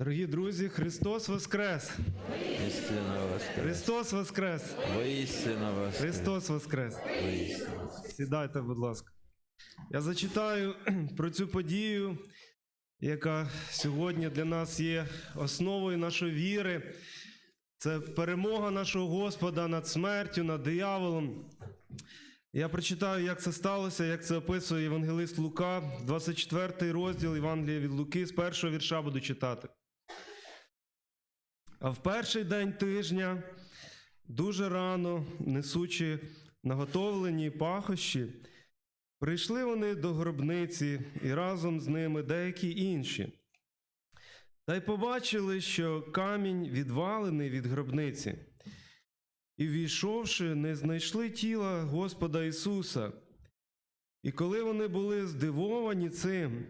Дорогі друзі, Христос Воскрес! Істина воскрес. Христос Воскрес! Воістина воскрес. Христос Воскрес! Воістина. Сідайте, будь ласка. Я зачитаю про цю подію, яка сьогодні для нас є основою нашої віри. Це перемога нашого Господа над смертю, над дияволом. Я прочитаю, як це сталося, як це описує Євангелист Лука, 24 розділ Євангелія від Луки, з першого вірша буду читати. А в перший день тижня, дуже рано, несучи наготовлені пахощі, прийшли вони до гробниці і разом з ними деякі інші. Та й побачили, що камінь відвалений від гробниці. І війшовши, не знайшли тіла Господа Ісуса. І коли вони були здивовані цим,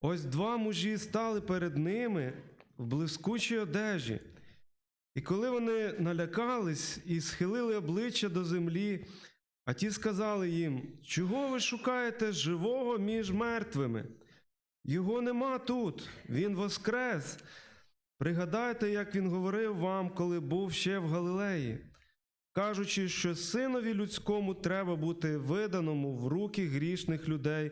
ось два мужі стали перед ними в блискучій одежі. І коли вони налякались і схилили обличчя до землі, а ті сказали їм: Чого ви шукаєте живого між мертвими? Його нема тут, він воскрес. Пригадайте, як він говорив вам, коли був ще в Галилеї, кажучи, що синові людському треба бути виданому в руки грішних людей,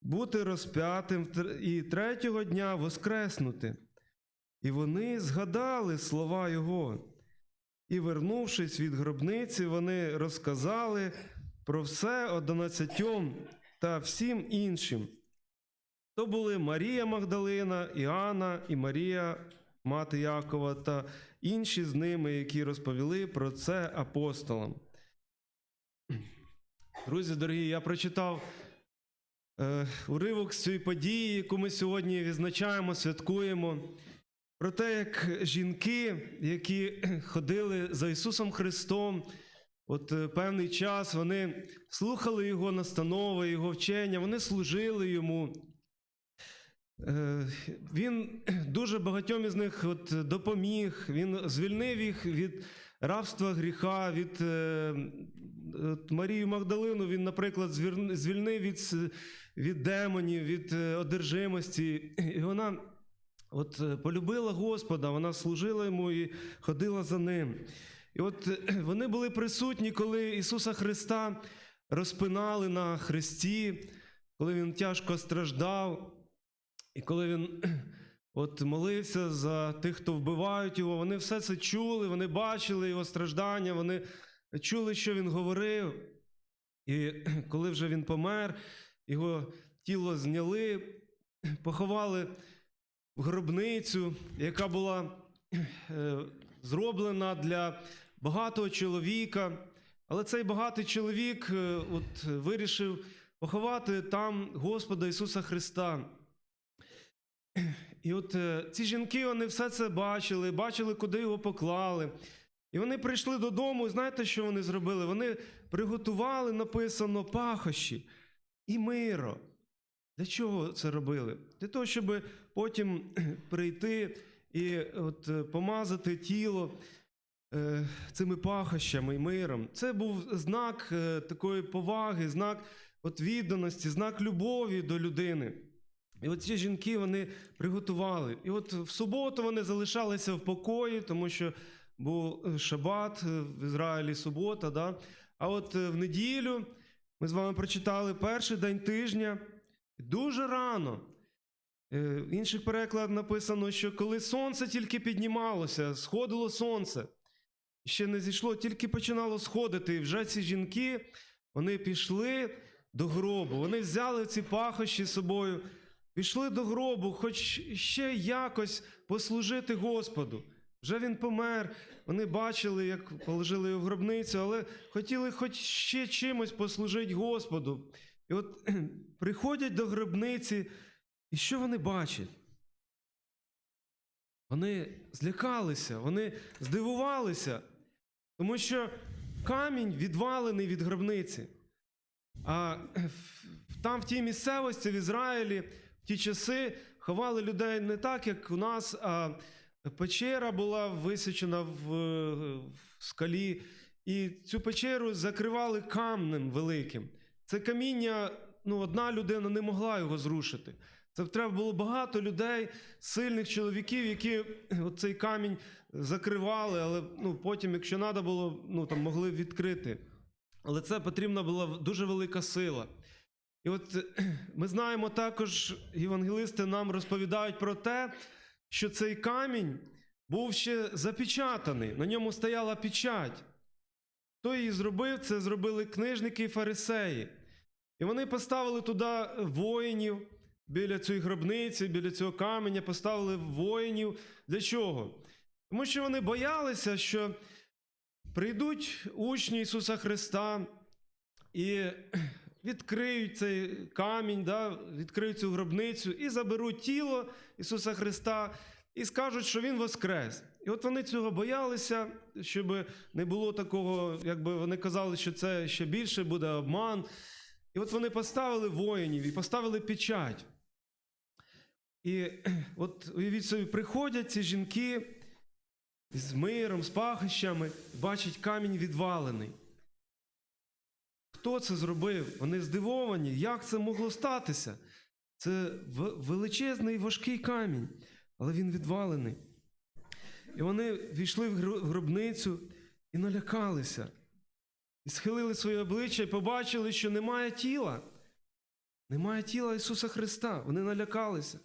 бути розп'ятим і третього дня воскреснути. І вони згадали слова Його. І, вернувшись від гробниці, вони розказали про все одинадцятьом та всім іншим. То були Марія Магдалина, Іоанна і Марія, мати Якова, та інші з ними, які розповіли про це апостолам. Друзі, дорогі, я прочитав е, уривок з цієї події, яку ми сьогодні відзначаємо, святкуємо. Про те, як жінки, які ходили за Ісусом Христом, от е, певний час вони слухали Його настанови, Його вчення, вони служили йому. Е, Він дуже багатьом із них от допоміг, він звільнив їх від рабства гріха, від е, от Марію Магдалину. Він, наприклад, звільнив від, від демонів, від одержимості. І вона от е, полюбила Господа, вона служила йому і ходила за ним. І от е, вони були присутні, коли Ісуса Христа розпинали на хресті, коли Він тяжко страждав. І коли він от молився за тих, хто вбивають його, вони все це чули, вони бачили його страждання, вони чули, що він говорив. І коли вже він помер, його тіло зняли, поховали гробницю, яка була е, зроблена для багатого чоловіка. Але цей багатий чоловік е, от, вирішив поховати там Господа Ісуса Христа. І от е, ці жінки вони все це бачили, бачили, куди його поклали. І вони прийшли додому, і знаєте, що вони зробили? Вони приготували, написано, пахощі і миро. Для чого це робили? Для того, щоб потім прийти і от, е, помазати тіло е, цими пахощами і миром. Це був знак е, такої поваги, знак от, відданості, знак любові до людини. І от ці жінки вони приготували. І от в суботу вони залишалися в покої, тому що був шабат в Ізраїлі субота. Да? А от в неділю ми з вами прочитали перший день тижня, дуже рано. Е, В інших перекладах написано, що коли сонце тільки піднімалося, сходило сонце, ще не зійшло, тільки починало сходити. І вже ці жінки вони пішли до гробу, вони взяли ці пахощі з собою, пішли до гробу, хоч ще якось послужити Господу. Вже він помер, вони бачили, як положили його в гробницю, але хотіли хоч ще чимось послужити Господу. І от приходять до гробниці, і що вони бачать? Вони злякалися, вони здивувалися, тому що камінь відвалений від гробниці. А там, в тій місцевості в Ізраїлі, в ті часи ховали людей не так, як у нас, а печера була висічена в, в скалі, і цю печеру закривали камнем великим. Це каміння, ну, одна людина не могла його зрушити. Це треба було багато людей, сильних чоловіків, які цей камінь закривали, але ну, потім, якщо треба було, ну, там, могли відкрити. Але це потрібна була дуже велика сила. І от ми знаємо також, євангелисти нам розповідають про те, що цей камінь був ще запечатаний, на ньому стояла печать. Хто її зробив, це зробили книжники і фарисеї. І вони поставили туди воїнів біля цієї гробниці, біля цього каменя, поставили воїнів. Для чого? Тому що вони боялися, що прийдуть учні Ісуса Христа і відкриють цей камінь, да, відкриють цю гробницю і заберуть тіло Ісуса Христа і скажуть, що Він воскрес. І от вони цього боялися, щоб не було такого, якби вони казали, що це ще більше буде обман. І от вони поставили воїнів і поставили печать. І от уявіть собі, приходять ці жінки з миром, з пахощами, бачать камінь відвалений. Хто це зробив? Вони здивовані, як це могло статися? Це величезний важкий камінь, але він відвалений. І вони війшли в гробницю і налякалися. І схилили своє обличчя і побачили, що немає тіла. Немає тіла Ісуса Христа. Вони налякалися.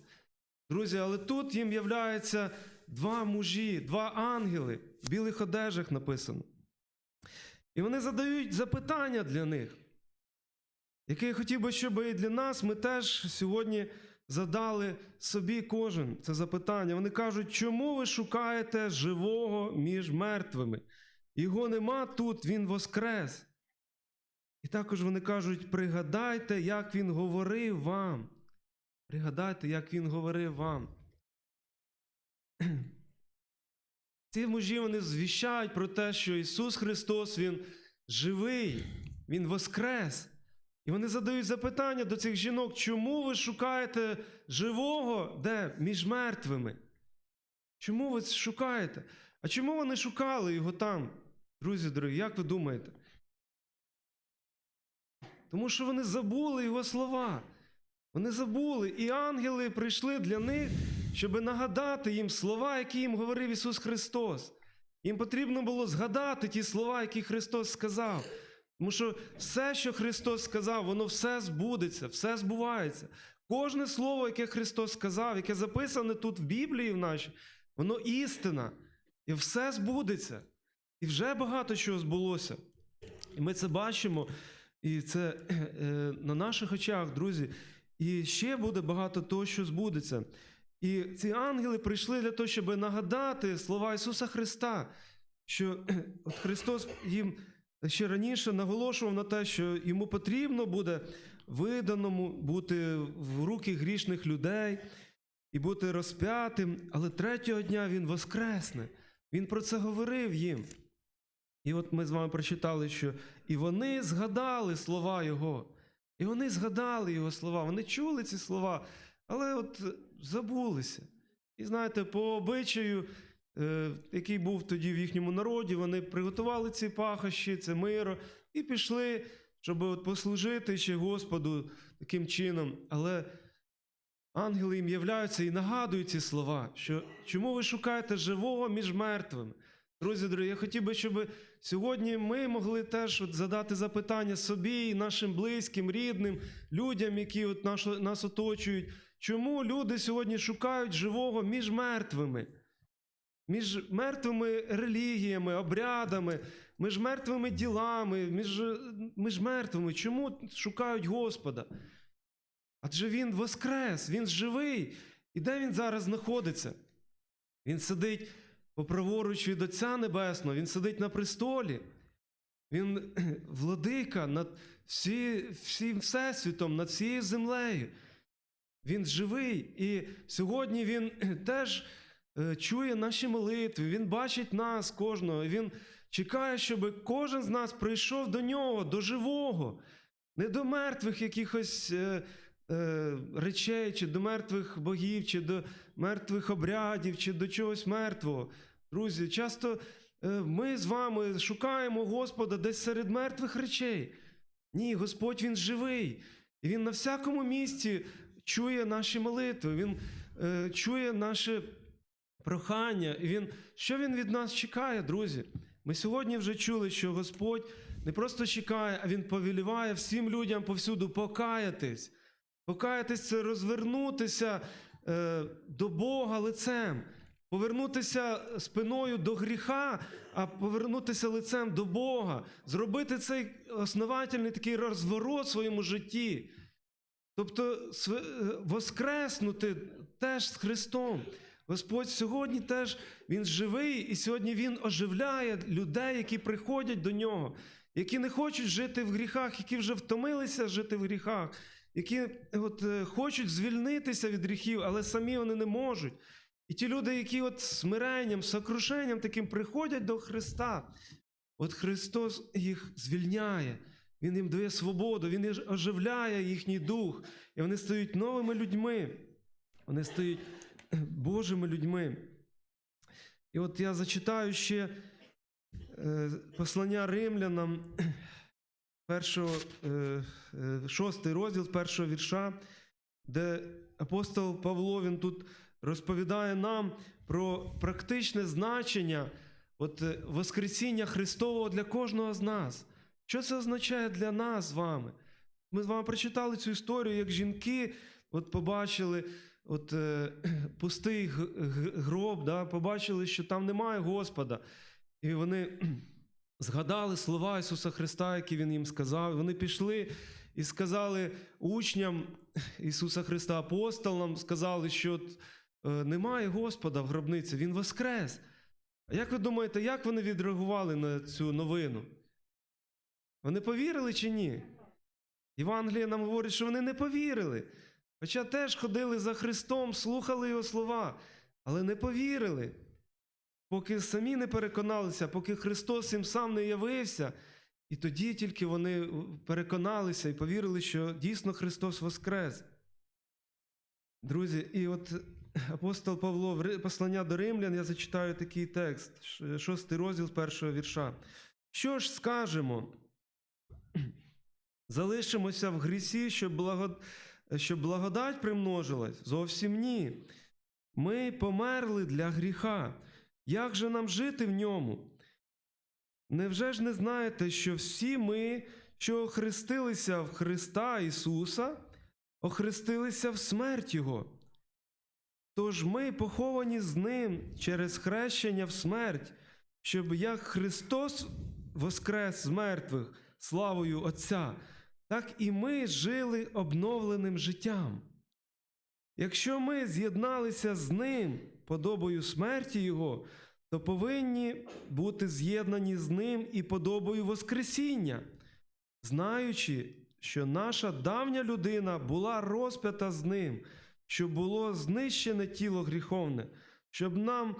Друзі, але тут їм являються два мужі, два ангели в білих одежах написано. І вони задають запитання для них, яке я хотів би, щоб і для нас ми теж сьогодні задали собі кожен це запитання. Вони кажуть, чому ви шукаєте живого між мертвими? Його нема тут, він воскрес. І також вони кажуть: пригадайте, як він говорив вам. Пригадайте, як він говорив вам. Ці мужі вони звіщають про те, що Ісус Христос Він живий, Він воскрес. І вони задають запитання до цих жінок, чому ви шукаєте живого де? Між мертвими? Чому ви шукаєте? А чому вони шукали його там? Друзі дорогі, як ви думаєте? Тому що вони забули його слова. Вони забули, і ангели прийшли для них, щоб нагадати їм слова, які їм говорив Ісус Христос. Їм потрібно було згадати ті слова, які Христос сказав. Тому що все, що Христос сказав, воно все збудеться, все збувається. Кожне слово, яке Христос сказав, яке записане тут в Біблії в нашій, воно істина. І все збудеться. І вже багато чого збулося. І ми це бачимо, і це е, на наших очах, друзі. І ще буде багато того, що збудеться. І ці ангели прийшли для того, щоб нагадати слова Ісуса Христа, що от Христос їм ще раніше наголошував на те, що йому потрібно буде виданому бути в руки грішних людей і бути розп'ятим, але третього дня Він воскресне. Він про це говорив їм. І от ми з вами прочитали, що і вони згадали слова Його. І вони згадали його слова, вони чули ці слова, але от забулися. І знаєте, по обичаю, е, який був тоді в їхньому народі, вони приготували ці пахощі, це миро, і пішли, щоб от послужити ще Господу таким чином. Але ангели їм являються і нагадують ці слова, що чому ви шукаєте живого між мертвими? Друзі, дорогі, я хотів би, щоб сьогодні ми могли теж от задати запитання собі, нашим близьким, рідним, людям, які от нас оточують. Чому люди сьогодні шукають живого між мертвими? Між мертвими релігіями, обрядами, між мертвими ділами, між, між мертвими. Чому шукають Господа? Адже Він воскрес, Він живий. І де він зараз знаходиться? Він сидить праворуч від Отця Небесного, Він сидить на престолі. Він владика над всі, всім всесвітом, над всією землею. Він живий. І сьогодні Він теж е, чує наші молитви, Він бачить нас кожного. Він чекає, щоб кожен з нас прийшов до нього, до живого, не до мертвих якихось е, е, речей, чи до мертвих богів, чи до мертвих обрядів, чи до чогось мертвого. Друзі, часто е, ми з вами шукаємо Господа десь серед мертвих речей. Ні, Господь Він живий. І Він на всякому місці чує наші молитви, Він е, чує наше прохання. І він, що Він від нас чекає, друзі? Ми сьогодні вже чули, що Господь не просто чекає, а Він повеліває всім людям повсюду покаятись. Покаятись це розвернутися до Бога лицем, повернутися спиною до гріха, а повернутися лицем до Бога, зробити цей основательний такий розворот в своєму житті. Тобто е, воскреснути теж з Христом. Господь сьогодні теж Він живий, і сьогодні Він оживляє людей, які приходять до нього, які не хочуть жити в гріхах, які вже втомилися жити в гріхах, які от, е, хочуть звільнитися від гріхів, але самі вони не можуть. І ті люди, які от смиренням, сокрушенням таким приходять до Христа, от Христос їх звільняє. Він їм дає свободу, Він оживляє їхній дух, і вони стають новими людьми. Вони стають е, Божими людьми. І от я зачитаю ще е, послання римлянам, першого, е, е, шостий розділ першого вірша, де апостол Павло він тут розповідає нам про практичне значення от, е, Воскресіння Христового для кожного з нас. Що це означає для нас з вами? Ми з вами прочитали цю історію, як жінки от побачили от, е, пустий гроб, да, побачили, що там немає Господа. І вони згадали слова Ісуса Христа, які Він їм сказав. Вони пішли і сказали учням Ісуса Христа, апостолам, сказали, що е, немає Господа в гробниці, Він воскрес. А як ви думаєте, як вони відреагували на цю новину? Вони повірили чи ні? Євангеліє нам говорить, що вони не повірили. Хоча теж ходили за Христом, слухали Його слова, але не повірили. Поки самі не переконалися, поки Христос їм сам не явився, і тоді тільки вони переконалися і повірили, що дійсно Христос воскрес. Друзі, і от апостол Павло, в послання до римлян, я зачитаю такий текст, шостий розділ першого вірша. Що ж скажемо? Залишимося в грісі, щоб, благо... щоб благодать примножилась? Зовсім ні. Ми померли для гріха. Як же нам жити в ньому? Невже ж не знаєте, що всі ми, що охрестилися в Христа Ісуса, охрестилися в смерть Його? Тож ми поховані з Ним через хрещення в смерть, щоб як Христос воскрес з мертвих славою Отця, так і ми жили обновленим життям. Якщо ми з'єдналися з Ним подобою смерті Його, то повинні бути з'єднані з Ним і подобою Воскресіння, знаючи, що наша давня людина була розп'ята з Ним, щоб було знищене тіло гріховне, щоб нам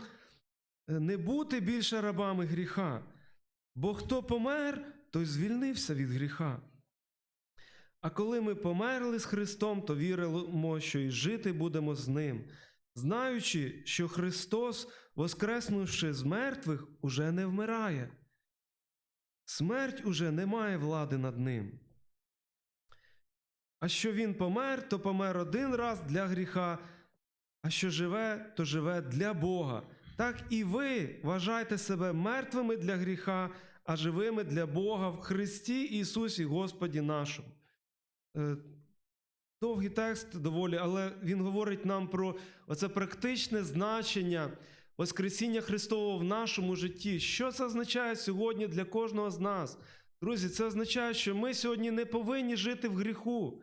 е, не бути більше рабами гріха. Бо хто помер, той звільнився від гріха. А коли ми померли з Христом, то віримо, що і жити будемо з Ним, знаючи, що Христос, воскреснувши з мертвих, уже не вмирає. Смерть уже не має влади над ним. А що він помер, то помер один раз для гріха, а що живе, то живе для Бога. Так і ви вважайте себе мертвими для гріха, а живими для Бога в Христі Ісусі Господі нашому. Довгий текст доволі, але він говорить нам про оце практичне значення Воскресіння Христового в нашому житті. Що це означає сьогодні для кожного з нас? Друзі, це означає, що ми сьогодні не повинні жити в гріху.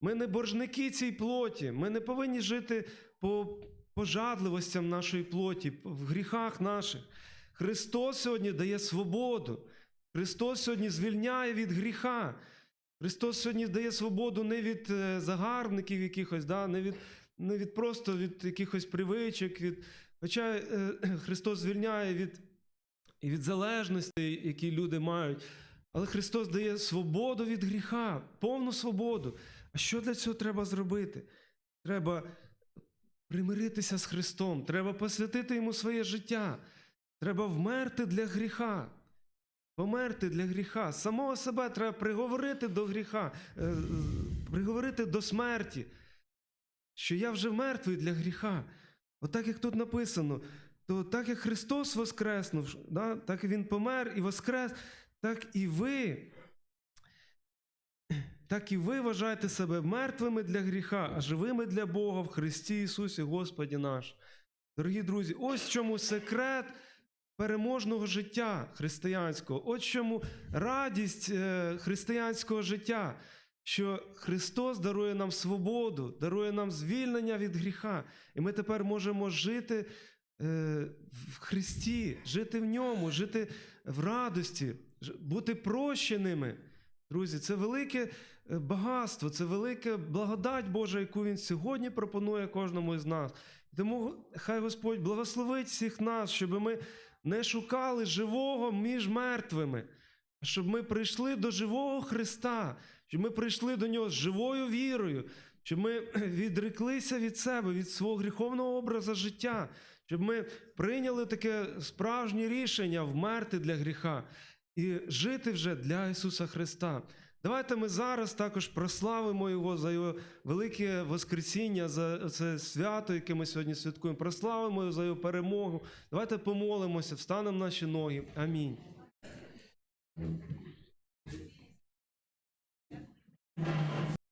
Ми не боржники цій плоті. Ми не повинні жити по пожадливостям нашої плоті, в гріхах наших. Христос сьогодні дає свободу. Христос сьогодні звільняє від гріха. Христос сьогодні дає свободу не від е, загарбників якихось, да, не, від, не від просто від якихось привичок. Від... Хоча е, Христос звільняє від, і від залежностей, які люди мають. Але Христос дає свободу від гріха, повну свободу. А що для цього треба зробити? Треба примиритися з Христом, треба посвятити йому своє життя, треба вмерти для гріха. Померти для гріха. Самого себе треба приговорити до гріха, е, приговорити до смерті. що я вже мертвий для гріха. Отак, як тут написано, то так як Христос воскреснув, да, так і Він помер і воскрес, так і ви. Так і ви вважаєте себе мертвими для гріха, а живими для Бога в Христі Ісусі Господі наш. Дорогі друзі, ось чому секрет переможного життя християнського. От чому радість е, християнського життя, що Христос дарує нам свободу, дарує нам звільнення від гріха. І ми тепер можемо жити е, в Христі, жити в ньому, жити в радості, бути прощеними. Друзі, це велике е, багатство, це велика благодать Божа, яку Він сьогодні пропонує кожному із нас. Тому хай Господь благословить всіх нас, щоб ми не шукали живого між мертвими, щоб ми прийшли до живого Христа, щоб ми прийшли до Нього з живою вірою, щоб ми відреклися від себе, від свого гріховного образу життя, щоб ми прийняли таке справжнє рішення вмерти для гріха і жити вже для Ісуса Христа. Давайте ми зараз також прославимо Його за Його велике Воскресіння, за це свято, яке ми сьогодні святкуємо. Прославимо Його за Його перемогу. Давайте помолимося, встанемо наші ноги. Амінь.